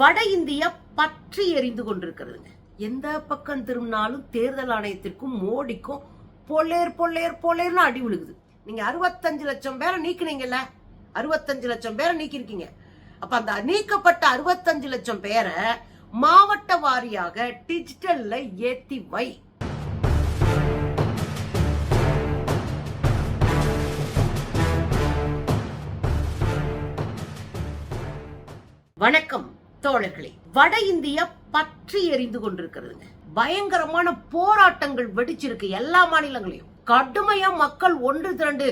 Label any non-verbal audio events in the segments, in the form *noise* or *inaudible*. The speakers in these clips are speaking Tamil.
வட இந்தியா பற்றி எரிந்து கொண்டிருக்கிறதுங்க. எந்த பக்கம் திரும்பினாலும் தேர்தல் ஆணையத்திற்கும் மோடிக்கும் பொல்லேர் பொல்லேர் பொல்லேர்னு அடி விழுகுது. நீங்க அறுபத்தஞ்சு லட்சம் பேரை நீக்கினீங்கல்ல? அறுபத்தஞ்சு லட்சம் பேரை நீக்கிருக்கீங்க அப்ப அந்த நீக்கப்பட்ட அறுபத்தஞ்சு லட்சம் பேரை மாவட்ட வாரியாக டிஜிட்டல்ல ஏத்தி வை. வணக்கம். தோழர்களே வட இந்தியா பற்றி எரிந்து கொண்டிருக்கிறதுங்க. பயங்கரமான போராட்டங்கள் வெடிச்சிருக்கு எல்லா மாநிலங்களையும். கடுமையா மக்கள் ஒன்று திரண்டு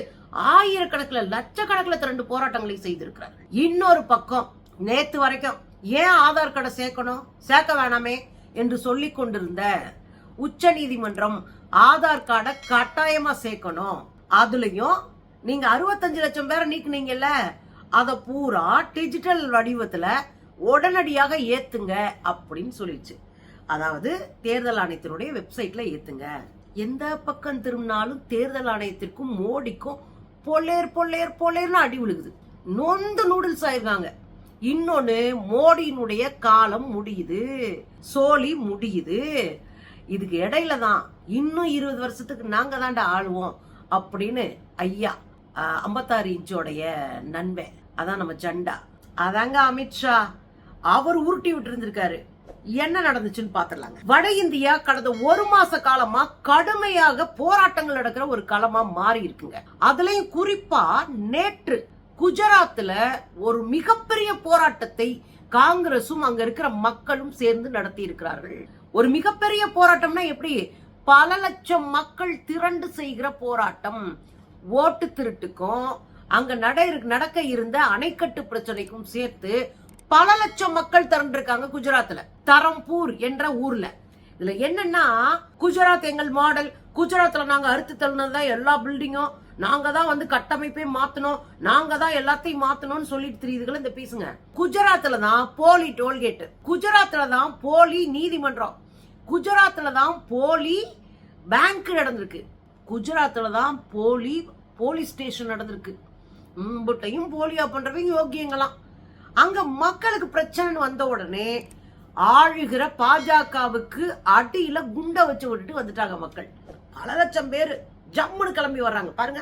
ஆயிரக்கணக்கில் லட்சக்கணக்கில் திரண்டு போராட்டங்களை செய்திருக்கிறார்கள். இன்னொரு பக்கம் நேத்து வரைக்கும் ஏன் ஆதார் கார்டை சேர்க்கணும்? சேர்க்க வேணாமே என்று சொல்லி கொண்டிருந்த உச்ச நீதிமன்றம் ஆதார் கார்டை கட்டாயமா சேர்க்கணும். அதுலயும் நீங்க அறுபத்தஞ்சு லட்சம் பேரை நீக்குனீங்கல்ல அதை பூரா டிஜிட்டல் வடிவத்துல உடனடியாக ஏத்துங்க அப்படின்னு சொல்லிடுச்சு. அதாவது தேர்தல் ஆணையத்தினுடைய வெப்சைட்ல ஏத்துங்க. எந்த பக்கம் திரும்பினாலும் தேர்தல் ஆணையத்திற்கும் மோடிக்கும் பொல்லேர் பொல்லேர் பொல்லேர்னு அடி விழுகுது. நொந்து நூடுல்ஸ் ஆயிருக்காங்க. இன்னொன்னு மோடியினுடைய காலம் முடியுது. சோழி முடியுது. இதுக்கு இடையில தான் இன்னும் இருபது வருஷத்துக்கு நாங்க தாண்டா ஆளுவோம் அப்படின்னு ஐயா ஐம்பத்தாறு இன்ச்சோடைய நண்பன். அதான் நம்ம ஜண்டா. அதாங்க அமித்ஷா. அவர் உருட்டி விட்டு இருந்திருக்காரு என்ன நடந்துச்சுன்னு பாத்திரலாங்க வட இந்தியா கடந்த ஒரு மாச காலமா கடுமையாக போராட்டங்கள் நடக்கிற ஒரு களமா மாறி இருக்குங்க. அதுலயும் குறிப்பா நேற்று குஜராத்ல ஒரு மிகப்பெரிய போராட்டத்தை காங்கிரசும் அங்க இருக்கிற மக்களும் சேர்ந்து நடத்தி இருக்கிறார்கள் ஒரு மிகப்பெரிய போராட்டம்னா எப்படி? பல லட்சம் மக்கள் திரண்டு செய்கிற போராட்டம். ஓட்டு திருட்டுக்கும் அங்க நட நடக்க இருந்த அணைக்கட்டு பிரச்சனைக்கும் சேர்த்து பல லட்சம் மக்கள் திரண்டிருக்காங்க குஜராத்ல. தரம்பூர் என்ற ஊர்ல. இதுல என்னன்னா குஜராத் எங்கள் மாடல். குஜராத்ல நாங்க அறுத்து தள்ளினதுதான் எல்லா பில்டிங்கும் நாங்க தான் வந்து கட்டமைப்பே மாத்தணும். நாங்க தான் எல்லாத்தையும் மாத்தணும்னு சொல்லிட்டு தெரியுதுகள் இந்த பேசுங்க குஜராத்ல தான் போலி டோல்கேட் குஜராத்ல தான் போலி நீதிமன்றம். குஜராத்ல தான் போலி பேங்க் நடந்திருக்கு. குஜராத்ல தான் போலி போலீஸ் ஸ்டேஷன் நடந்திருக்கு. போலியா பண்றவங்க யோக்கியங்களாம் அங்க மக்களுக்கு பிரச்சனை வந்த உடனே ஆழுகிற பாஜகவுக்கு அடியில குண்டை வச்சு விட்டுட்டு வந்துட்டாங்க மக்கள். பல லட்சம் பேர் ஜம்முன்னு கிளம்பி வர்றாங்க. பாருங்க.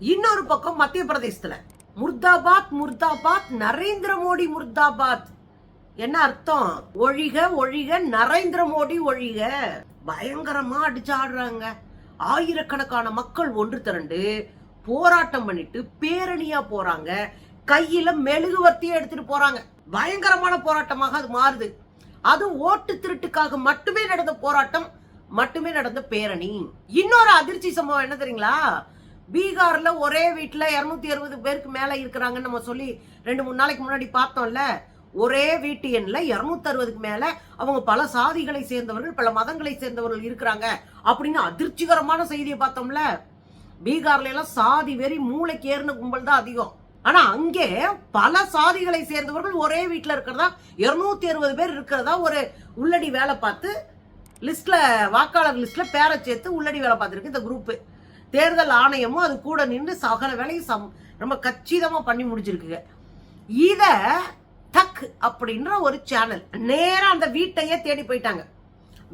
இன்னொரு பக்கம் மத்திய பிரதேசத்துல. முர்தாபாத் முர்தாபாத் நரேந்திர மோடி முர்தாபாத். என்ன அர்த்தம்? ஒழிக ஒழிக நரேந்திர மோடி ஒழிக. பயங்கரமா அடிச்சு ஆடுறாங்க. ஆயிரக்கணக்கான மக்கள் ஒன்று திரண்டு போராட்டம் பண்ணிட்டு பேரணியா போறாங்க. கையில மெழுகுவர்த்தியை எடுத்துட்டு போறாங்க. பயங்கரமான போராட்டமாக அது மாறுது. அது ஓட்டு திருட்டுக்காக மட்டுமே நடந்த போராட்டம் மட்டுமே நடந்த பேரணி. இன்னொரு அதிர்ச்சி சம்பவம் என்ன தெரியுங்களா? பீகார்ல ஒரே வீட்டுல இருநூத்தி அறுபது பேருக்கு மேல இருக்கிறாங்கன்னு நம்ம சொல்லி ரெண்டு மூணு நாளைக்கு முன்னாடி பார்த்தோம்ல. ஒரே வீட்டு எண்ணில் இரநூத்தறுபதுக்கு மேலே அவங்க பல சாதிகளை சேர்ந்தவர்கள் பல மதங்களை சேர்ந்தவர்கள் இருக்கிறாங்க அப்படின்னு அதிர்ச்சிகரமான செய்தியை பார்த்தோம்ல. பீகார்ல எல்லாம் சாதி வெறி மூளைக்கு ஏறின கும்பல் தான் அதிகம். ஆனா அங்கே பல சாதிகளை சேர்ந்தவர்கள் ஒரே வீட்டில் இருக்கிறதா இருநூத்தி அறுபது பேர் இருக்கிறதா ஒரு உள்ளடி வேலை பார்த்து லிஸ்ட்ல வாக்காளர் லிஸ்ட்ல பேரை சேர்த்து உள்ளடி வேலை பார்த்துருக்கு இந்த குரூப்பு தேர்தல் ஆணையமும் அது கூட நின்று சகல வேலையும் சம் ரொம்ப கச்சிதமாக பண்ணி முடிச்சிருக்குங்க. இதை டக் அப்படின்ற ஒரு சேனல் நேராக அந்த வீட்டையே தேடி போயிட்டாங்க.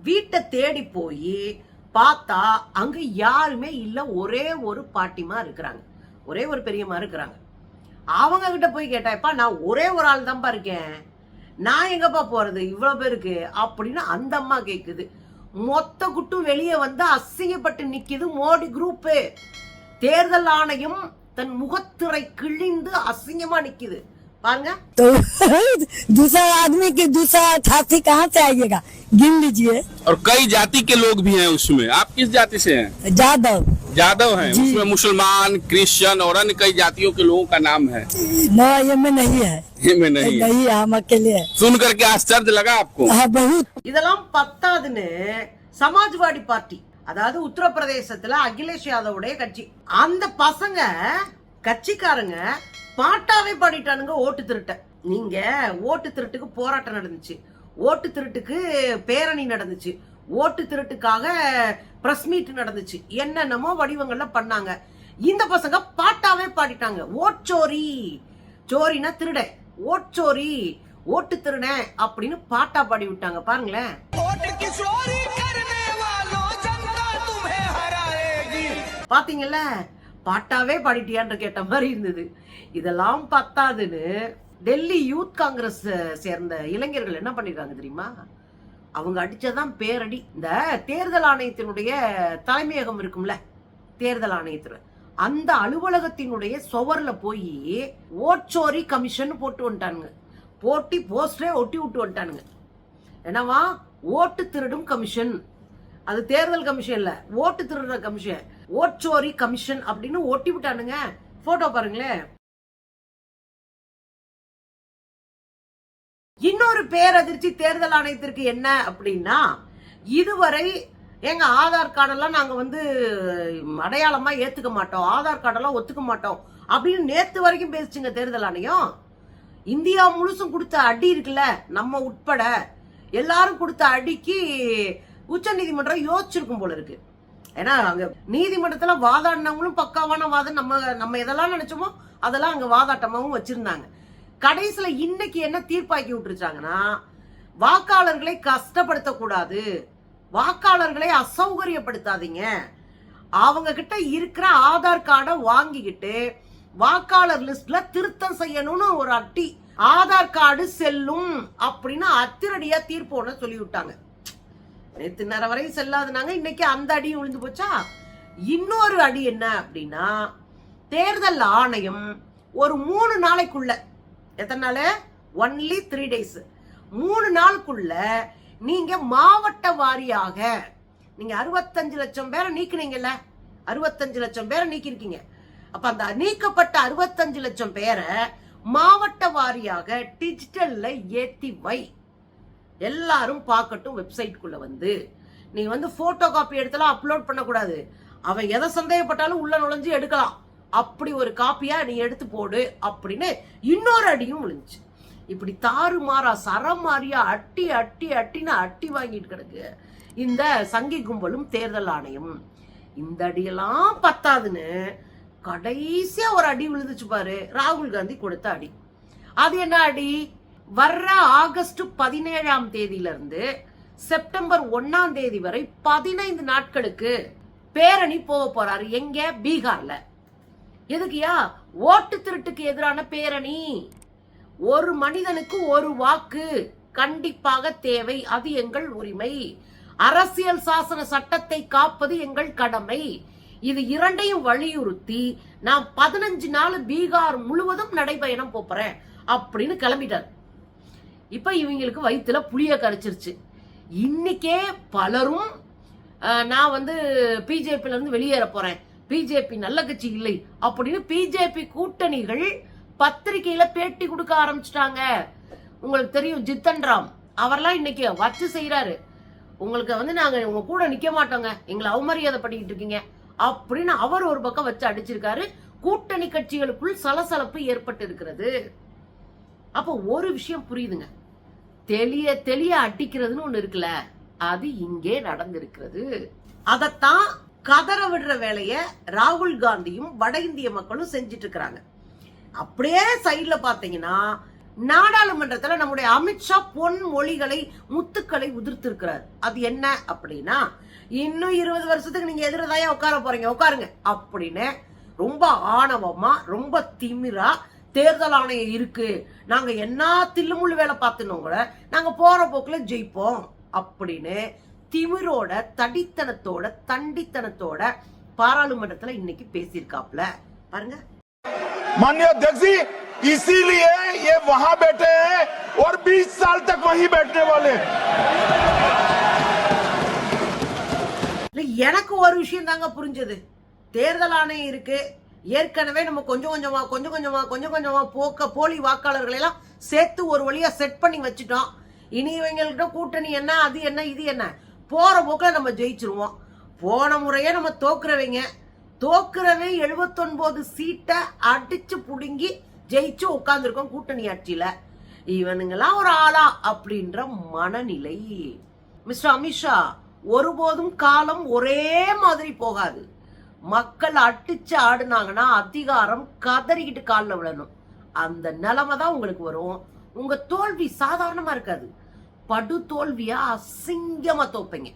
வீட்டை தேடி போய் பார்த்தா அங்க யாருமே இல்லை ஒரே ஒரு பாட்டிமா இருக்கிறாங்க. ஒரே ஒரு பெரியம்மா இருக்கிறாங்க. அவங்க கிட்ட போய் கேட்டாப்பா நான் ஒரே ஒரு ஆள் தான்ப்பா இருக்கேன். நான் எங்கப்பா போறது? இவ்வளோ பேருக்கு? அப்படின்னு அந்த அம்மா கேட்குது மொத்த குட்டும் வெளியே வந்து அசிங்கப்பட்டு நிற்கிது மோடி குரூப்பு. தேர்தல் ஆணையம் தன் முகத்திரை கிழிந்து அசிங்கமா நிக்குது. பாருங்க तो *laughs* दूसरा आदमी के दूसरा छाती कहाँ से आइएगा गिन लीजिए और कई जाति के लोग भी हैं उसमें आप किस जाति से हैं जादव यादव हैं जी। उसमें मुसलमान क्रिश्चियन और अन्य कई जातियों के लोगों का नाम है न ये में नहीं है ये में नहीं है नहीं है हम अकेले है सुन करके आश्चर्य लगा आपको हाँ बहुत இதெல்லாம் பத்தாதுன்னு சமாஜ்வாடி பார்ட்டி அதாவது உத்தரப்பிரதேசத்துல அகிலேஷ் யாதவுடைய கட்சி அந்த பசங்க கட்சிக்காரங்க பாட்டாவே பாடிட்டானுங்க ஓட்டு திருட்ட. நீங்க ஓட்டு திருட்டுக்கு போராட்டம் நடந்துச்சு. ஓட்டு திருட்டுக்கு பேரணி நடந்துச்சு. ஓட்டு திருட்டுக்காக பிரஸ் மீட் நடந்துச்சு. என்னென்னமோ வடிவங்கள்ல பண்ணாங்க. இந்த பசங்க பாட்டாவே பாடிட்டாங்க. ஓட்சோரி சோரினா திருட. ஓட்சோரி ஓட்டு திருட அப்படின்னு பாட்டா பாடி விட்டாங்க. பாருங்களேன். பாத்தீங்கல்ல? பாட்டாவே பாடிட்டியான்னு கேட்ட மாதிரி இருந்தது. இதெல்லாம் பத்தாதுன்னு டெல்லி யூத் காங்கிரஸ் சேர்ந்த இளைஞர்கள் என்ன பண்ணிருக்காங்க தெரியுமா? அவங்க அடிச்சதான் பேரடி. இந்த தேர்தல் ஆணையத்தினுடைய தலைமையகம் இருக்கும்ல தேர்தல் ஆணையத்துல. அந்த அலுவலகத்தினுடைய சுவர்ல போய் ஓட்சோரி கமிஷன் போட்டு வந்துட்டானுங்க. போட்டி போஸ்டரே ஒட்டி விட்டு வந்துட்டானுங்க. என்னவா? ஓட்டு திருடும் கமிஷன். அது தேர்தல் கமிஷன் இல்ல ஓட்டு திருடுற கமிஷன். ஓட்சோரி கமிஷன் அப்படின்னு ஒட்டி விட்டானுங்க. போட்டோ பாருங்களேன். இன்னொரு பேரதிர்ச்சி தேர்தல் ஆணையத்திற்கு என்ன அப்படின்னா இதுவரை எங்க ஆதார் கார்டெல்லாம் நாங்க வந்து அடையாளமா ஏத்துக்க மாட்டோம். ஆதார் கார்டெல்லாம் ஒத்துக்க மாட்டோம். அப்படின்னு நேத்து வரைக்கும் பேசிச்சுங்க தேர்தல் ஆணையம். இந்தியா முழுசும் கொடுத்த அடி இருக்குல்ல நம்ம உட்பட. எல்லாரும் கொடுத்த அடிக்கு உச்ச நீதிமன்றம் யோசிச்சிருக்கும் போல இருக்கு. ஏன்னா அங்க நீதிமன்றத்துல வாதாடினவங்களும் பக்காவான வாதம் நம்ம நம்ம எதெல்லாம் நினைச்சோமோ அதெல்லாம் அங்க வாதாட்டமாவும் வச்சிருந்தாங்க. கடைசியில இன்னைக்கு என்ன தீர்ப்பாக்கி விட்டுருச்சாங்கன்னா வாக்காளர்களை கஷ்டப்படுத்தக்கூடாது. வாக்காளர்களை அசௌகரியப்படுத்தாதீங்க. அவங்க கிட்ட இருக்கிற ஆதார் கார்டை வாங்கிக்கிட்டு வாக்காளர் லிஸ்ட்ல திருத்தம் செய்யணும்னு ஒரு அட்டி ஆதார் கார்டு செல்லும் அப்படின்னு அத்திரடியா தீர்ப்பு ஒன்று சொல்லி நேற்று நேரம் வரையும் செல்லாதுனாங்க. இன்னைக்கு அந்த அடியும் விழுந்து போச்சா? இன்னொரு அடி என்ன அப்படின்னா தேர்தல் ஆணையம் ஒரு மூணு நாளைக்குள்ள எத்தனை நாள்? ஒன்லி த்ரீ டேஸ் மூணு நாளுக்குள்ள நீங்க மாவட்ட வாரியாக நீங்க அறுபத்தஞ்சு லட்சம் பேரை நீக்கினீங்கல்ல? அறுபத்தஞ்சு லட்சம் பேரை நீக்கிருக்கீங்க அப்ப அந்த நீக்கப்பட்ட அறுபத்தஞ்சு லட்சம் பேரை மாவட்ட வாரியாக டிஜிட்டல்ல ஏத்தி வை. எல்லாரும் பார்க்கட்டும் வெப்சைட்குள்ள வந்து. நீ வந்து போட்டோ காப்பி எடுத்தலாம் அப்லோட் பண்ணக்கூடாது. அவன் எதை சந்தேகப்பட்டாலும் உள்ள நுழைஞ்சு எடுக்கலாம். அப்படி ஒரு காப்பியா நீ எடுத்து போடு அப்படின்னு இன்னொரு அடியும் விழுந்துச்சு. இப்படி தாறுமாறா சரமாரியா அட்டி அட்டி அட்டின்னு அட்டி வாங்கிட்டு கிடக்கு. இந்த சங்கி கும்பலும் தேர்தல் ஆணையம். இந்த அடியெல்லாம் பத்தாதுன்னு கடைசியா ஒரு அடி விழுந்துச்சு பாரு. ராகுல் காந்தி கொடுத்த அடி. அது என்ன அடி? வர்ற ஆகஸ்ட் பதினேழாம் தேதியிலிருந்து செப்டம்பர் ஒன்னாம் தேதி வரை பதினைந்து நாட்களுக்கு பேரணி போக போறாரு. எங்க? பீகார்ல. எதுக்குயா ஓட்டு திருட்டுக்கு எதிரான பேரணி. ஒரு மனிதனுக்கு ஒரு வாக்கு கண்டிப்பாக தேவை. அது எங்கள் உரிமை. அரசியல் சாசன சட்டத்தை காப்பது எங்கள் கடமை. இது இரண்டையும் வலியுறுத்தி நான் பதினஞ்சு நாள் பீகார் முழுவதும் நடைபயணம் போறேன். அப்படின்னு கிளம்பிட்டார். இப்ப இவங்களுக்கு வயிற்றுல புளிய கரைச்சிருச்சு. இன்னைக்கே பலரும் நான் வந்து பிஜேபில இருந்து வெளியேற போறேன். பிஜேபி நல்ல கட்சி இல்லை அப்படின்னு பிஜேபி கூட்டணிகள் பத்திரிகையில பேட்டி கொடுக்க ஆரம்பிச்சிட்டாங்க. உங்களுக்கு தெரியும் ஜித்தன் ராம். அவர்லாம் இன்னைக்கு வச்சு செய்யறாரு உங்களுக்கு வந்து நாங்க உங்க கூட நிக்க மாட்டோங்க. எங்களை அவமரியாதை பண்ணிக்கிட்டு இருக்கீங்க. அப்படின்னு அவர் ஒரு பக்கம் வச்சு அடிச்சிருக்காரு. கூட்டணி கட்சிகளுக்குள் சலசலப்பு ஏற்பட்டு இருக்கிறது அப்போ ஒரு விஷயம் புரியுதுங்க. தெளிய தெளிய அட்டிக்கிறதுன்னு ஒண்ணு இருக்குல்ல அது இங்கே நடந்திருக்கிறது. அதத்தான் கதற விடுற வேலைய ராகுல் காந்தியும் வட இந்திய மக்களும் செஞ்சிட்டு இருக்கிறாங்க அப்படியே சைட்ல பாத்தீங்கன்னா நாடாளுமன்றத்துல நம்முடைய அமித்ஷா பொன் மொழிகளை முத்துக்களை உதிர்த்திருக்கிறார். அது என்ன அப்படின்னா இன்னும் இருபது வருஷத்துக்கு நீங்க எதிரதாயா உட்கார போறீங்க உட்காருங்க அப்படின்னு ரொம்ப ஆணவமா ரொம்ப திமிரா தேர்தல் ஆணையம் இருக்கு நாங்க என்ன தில்லுமுள்ளு வேலை பார்த்துனோம் கூட நாங்க போற போக்குல ஜெயிப்போம் அப்படின்னு திமிரோட தடித்தனத்தோட தண்டித்தனத்தோட பாராளுமன்றத்துல இன்னைக்கு பேசியிருக்காப்ல பாருங்க माननीय अध्यक्ष जी इसीलिए ये वहां बैठे हैं और 20 साल तक वहीं बैठने वाले हैं இல்ல எனக்கு ஒரு விஷயம் தாங்க புரிஞ்சது தேர்தல் ஆணையம் இருக்கு ஏற்கனவே நம்ம கொஞ்சம் கொஞ்சமா கொஞ்சம் கொஞ்சமா கொஞ்சம் கொஞ்சமா போக்க போலி வாக்காளர்களை எல்லாம் சேர்த்து ஒரு வழியா செட் பண்ணி வச்சுட்டோம். இனி இவங்கள்ட்ட கூட்டணி என்ன அது என்ன இது என்ன? போற போக்கில் நம்ம ஜெயிச்சிருவோம். போன முறையே நம்ம தோக்குறவங்க. தோக்குறவே 79 சீட்டை அடிச்சு புடுங்கி ஜெயிச்சு உட்காந்துருக்கோம் கூட்டணி ஆட்சியில. இவனுங்கெல்லாம் ஒரு ஆளா அப்படின்ற மனநிலை. மிஸ்டர் அமித்ஷா ஒருபோதும் காலம் ஒரே மாதிரி போகாது. மக்கள் அடிச்சு ஆடுனாங்கன்னா அதிகாரம் கதறிக்கிட்டு காலில் விழணும். அந்த நிலைமை தான் உங்களுக்கு வரும். உங்க தோல்வி சாதாரணமா இருக்காது. படு தோல்வியா அசிங்கமா தோப்பீங்க.